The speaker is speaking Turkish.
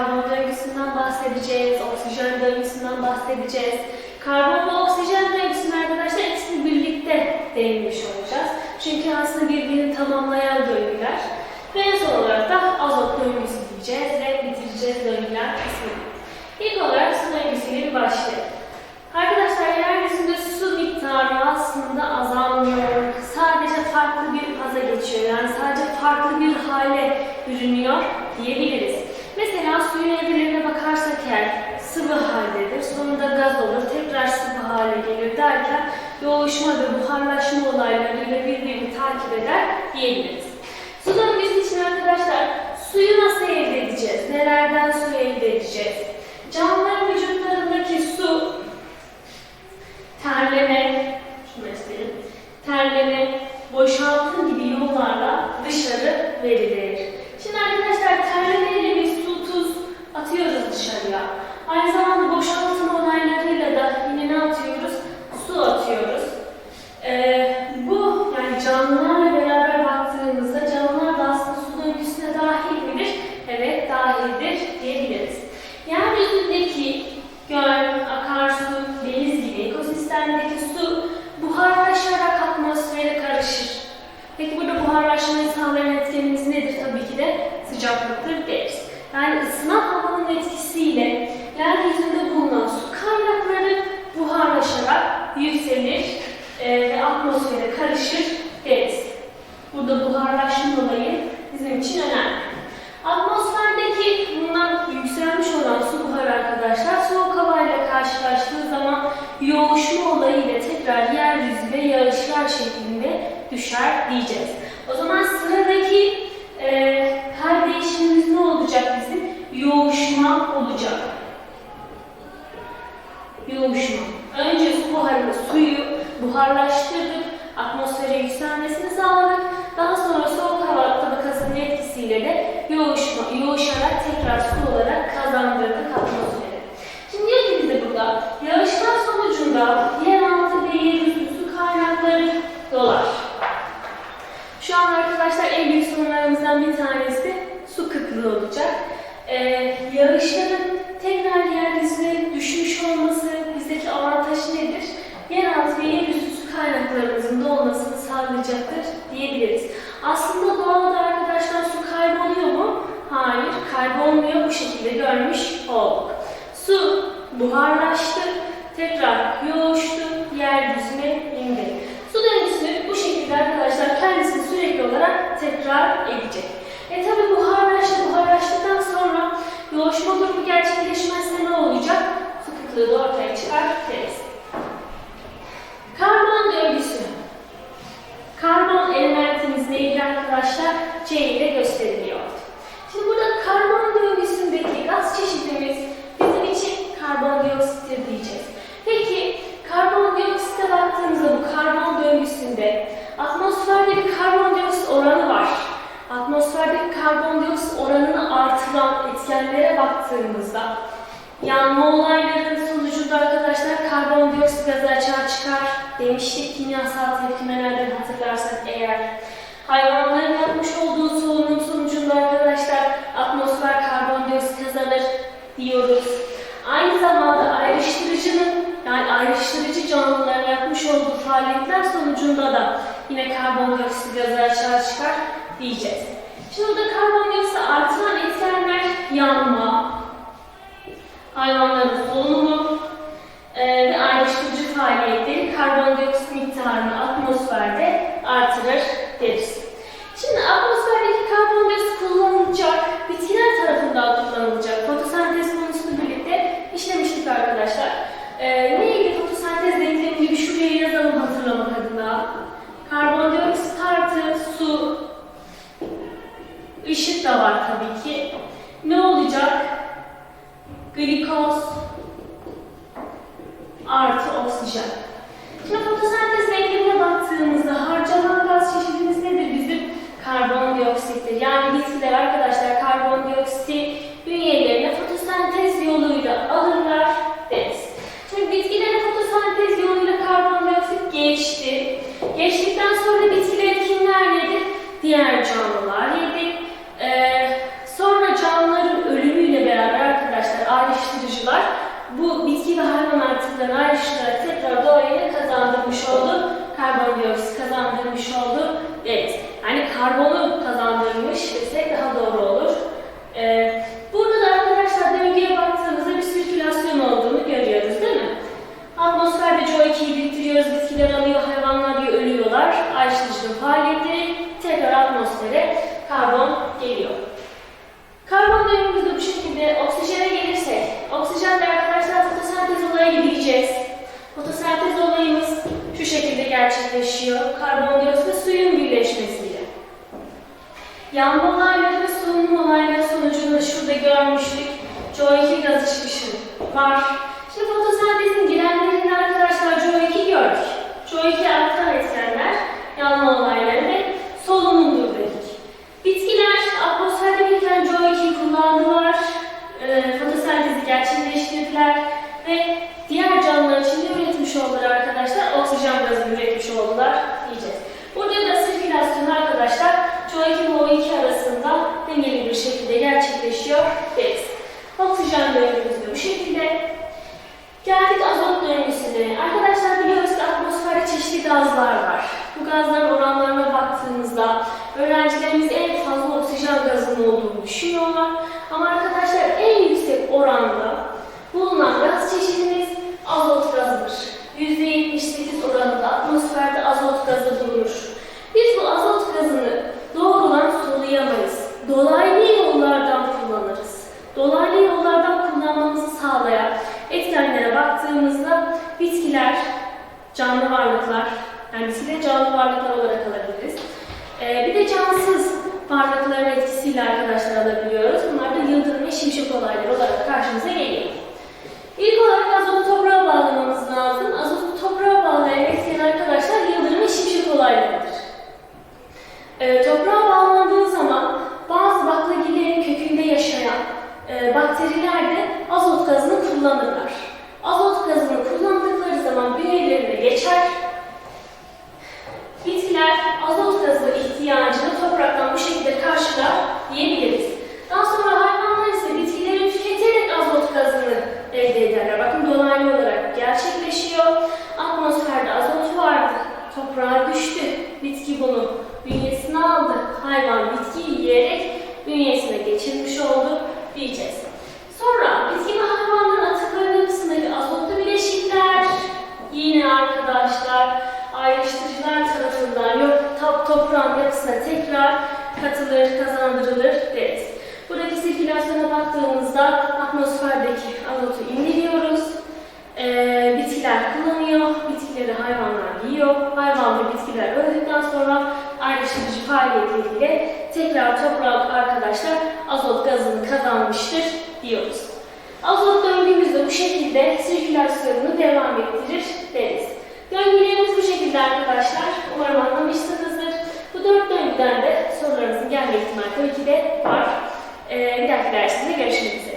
karbon döngüsünden bahsedeceğiz, oksijen döngüsünden bahsedeceğiz. Karbon ve oksijen döngüsünü arkadaşlar ikisini birlikte değinmiş olacağız. Çünkü aslında birbirini tamamlayan döngüler. Ve en son olarak da azot döngüsü diyeceğiz ve bitireceğiz döngüler kısmını. İlk olarak su döngüsüyle bir başlayalım. Arkadaşlar yeryüzünde su miktarı aslında azalmıyor. Sadece farklı bir faza geçiyor. Yani sadece farklı bir hale bürünüyor diyebiliriz. Mesela suyun evrelerine bakarsak eğer sıvı haldedir. Sonunda gaz olur. Tekrar sıvı hale gelir derken yoğuşma ve buharlaşma olaylarıyla birbirini takip eder diyebiliriz. Su döngüsü için arkadaşlar suyu nasıl elde edeceğiz? Nelerden su elde edeceğiz? Canlıların vücutlarındaki su terleme, şunu göstereyim, terleme, boşaltım gibi yollarla dışarı verilir. Şimdi arkadaşlar terlemeyle biz su, tuz atıyoruz dışarıya. Aynı zamanda boşaltım olaylarıyla da yine ne atıyoruz? Su atıyoruz. Ee, bu yani canlılarla beraber baktığımızda canlılar da aslında su döngüsüne dahil midir? Evet dahildir diyebiliriz. Yeryüzündeki göl, akarsu, deniz gibi ekosistemdeki su buharlaşarak atmosfere karışır. Peki burada buharlaşmayı sağlayan etkenimiz nedir? Tabii ki de sıcaklıktır deriz. Yani ısınan havanın etkisiyle yeryüzünde bulunan su kaynakları buharlaşarak yükselir e, ve atmosfere karışır deriz. Burada buharlaşma olayı bizim için önemli. Atmosferdeki bundan yükselmiş olan su buharı arkadaşlar soğuk havayla karşılaştığı zaman yoğuşma olayıyla tekrar yeryüzüne yağışlar şeklinde düşer diyeceğiz. O zaman sıradaki e, hal değişimimiz ne olacak bizim? Yoğuşma olacak. Yoğuşma. Önce su buharını suyu buharlaştırdık, atmosfere yükselmesini sağladık. Daha sonra soğuk hava tabakasının etkisiyle de yoğuşma, yoğuşarak tekrar su olarak kazandırdık atmosfere. Şimdi diyor ki bize burada, yağışlar sonucunda yeraltı ve yeryüzü su kaynakları dolar. Şu an arkadaşlar en büyük sorunlarımızdan bir tanesi de su kıtlığı olacak. Ee, yağışların tekrar yeryüzüne düşmüş olması bizdeki avantaj nedir? Yeraltı ve su kaynaklarımızın dolmasını sağlayacaktır diyebiliriz. Aslında doğada arkadaşlar su kayboluyor mu? Hayır, kaybolmuyor. Bu şekilde görmüş olduk. Su buharlaştı, tekrar yoğuştu, yeryüzüne indi. Su döngüsü bu şekilde arkadaşlar kendisini sürekli olarak tekrar edecek. E tabi buharlaştı, buharlaştıktan sonra yoğuşma durumu gerçekleşmezse ne olacak? Su kıtlığı da ortaya çıkar deriz. Karbon döngüsü. Karbon elementimizle ilgili arkadaşlar C ile gösteriliyor. Şimdi burada karbon döngüsündeki gaz çeşidimiz bizim için karbondioksittir diyeceğiz. Peki karbondioksite baktığımızda bu karbon döngüsünde atmosferde bir karbondioksit oranı var. Atmosferdeki karbondioksit oranını artıran etkenlere baktığımızda yanma olaylarının sonucunda arkadaşlar karbondioksit gazı açığa çıkar demiştik kimyasal tepkimelerden hatırlarsak eğer. Hayvanların yapmış olduğu solunum sonucunda arkadaşlar atmosfer karbondioksit kazanır diyoruz. Aynı zamanda ayrıştırıcının yani ayrıştırıcı canlıların yapmış olduğu faaliyetler sonucunda da yine karbondioksit gazı açığa çıkar diyeceğiz. Şimdi burada karbondioksit artıran etkenler yanma, hayvanların solunumu e, ve ayrıştırıcı faaliyetleri karbondioksit miktarını atmosferde artırır deriz. Şimdi atmosferdeki karbondioksit kullanılacak, bitkiler tarafından kullanılacak fotosentez konusunu birlikte işlemiştik arkadaşlar. E, neydi fotosentez denklemi gibi şuraya yazalım hatırlamak adına. Karbondioksit artı su, ışık da var tabii ki. Ne olacak? glikoz artı oksijen. Şimdi fotosentez renklerine baktığımızda harcanan gaz çeşidimiz nedir bizim? Karbondioksittir. Yani bitkiler arkadaşlar karbondioksiti bünyelerine fotosentez yoluyla alırlar deriz. Şimdi bitkilere fotosentez yoluyla karbondioksit geçti. Geçtikten sonra bitkileri kimler yedi? Diğer canlılar yedi. Ee, sonra canlıları atıklarını ayrıştırarak tekrar doğaya ne kazandırmış oldu? Karbondioksit kazandırmış oldu. Evet. Yani karbonu kazandırmış desek daha doğru olur. Ee, burada da arkadaşlar döngüye baktığımızda bir sirkülasyon olduğunu görüyoruz değil mi? Atmosferde CO2'yi biriktiriyoruz, bitkiler alıyor, hayvanlar yiyor, ölüyorlar. Ayrıştırıcının faaliyetleri tekrar atmosfere karbon geliyor. Karbon döngümüzde bu şekilde oksijene gelirsek, oksijenle arkadaşlar fotosentez olayı gideceğiz. Fotosentez olayımız şu şekilde gerçekleşiyor. Karbondioksit ve suyun birleşmesiyle. Yanma olayları ve solunum olayları sonucunda şurada görmüştük. CO2 gaz çıkışı var. Şimdi fotosentezin girenlerinde arkadaşlar CO2 gördük. CO2 artan etkenler, yanma olayları ve solunumdur dedik. Bitkiler atmosferde biriken CO2'yi kullandılar, e, fotosentezi gerçekleştirdiler ve diğer canlılar için de üretmiş oldular arkadaşlar. Oksijen gazı oldular diyeceğiz. Burada da sirkülasyon arkadaşlar CO2 ve O2 arasında dengeli bir şekilde gerçekleşiyor deriz. Oksijen döngümüz de bu şekilde. Geldik azot döngüsüne. Arkadaşlar biliyoruz ki atmosferde çeşitli gazlar var. Bu gazların oranlarına baktığımızda öğrencilerimiz en fazla oksijen gazının olduğunu düşünüyorlar. Ama arkadaşlar en yüksek oranda bulunan gaz çeşidimiz azot gazıdır. %78 oranında atmosferde azot gazı bulunur. Biz bu azot gazını doğrudan soluyamayız. Dolaylı yollardan kullanırız. Dolaylı yollardan kullanmamızı sağlayan etkenlere baktığımızda bitkiler, canlı bitkileri canlı varlıklar olarak alabiliriz. Ee, bir de cansız varlıkların etkisiyle arkadaşlar alabiliyoruz. Bunlar da yıldırım ve şimşek olayları olarak karşımıza geliyor. İlk olarak azotu toprağa bağlamamız lazım. Azotu toprağa bağlayan etken arkadaşlar yıldırım ve şimşek olaylarıdır. Ee, toprağa bağlandığı zaman bazı baklagillerin kökünde yaşayan e, bakteriler de azot gazını kullanırlar. Azot gazını kullandıkları zaman bünyelerine geçer. Bitkiler azot gazı ihtiyacını topraktan bu şekilde karşılar diyebiliriz. Daha sonra hayvanlar ise bitkileri tüketerek azot gazını elde ederler. Bakın dolaylı olarak gerçekleşiyor. Atmosferde azot vardı. Toprağa düştü. Bitki bunu bünyesine aldı. Hayvan bitkiyi yiyerek bünyesine geçirmiş oldu diyeceğiz. Sonra bitki ve hayvanların atıkları yapısındaki azotlu bileşikler yine arkadaşlar ayrıştırıcılar tarafından yok top, toprağın yapısına tekrar katılır, kazandırılır deriz. Buradaki sirkülasyona baktığımızda atmosferdeki azotu indiriyoruz. Ee, bitkiler kullanıyor, bitkileri hayvanlar yiyor. Hayvan ve bitkiler öldükten sonra ayrıştırıcı faaliyetleriyle tekrar toprak arkadaşlar azot gazını kazanmıştır diyoruz. Azot döngümüz de bu şekilde sirkülasyonunu devam ettirir deriz. Döngülerimiz bu şekilde arkadaşlar. Umarım anlamışsınızdır. Bu dört döngüden de sorularınızın gelme ihtimali tabii ki de var. Ee, bir dahaki dersimde görüşmek üzere.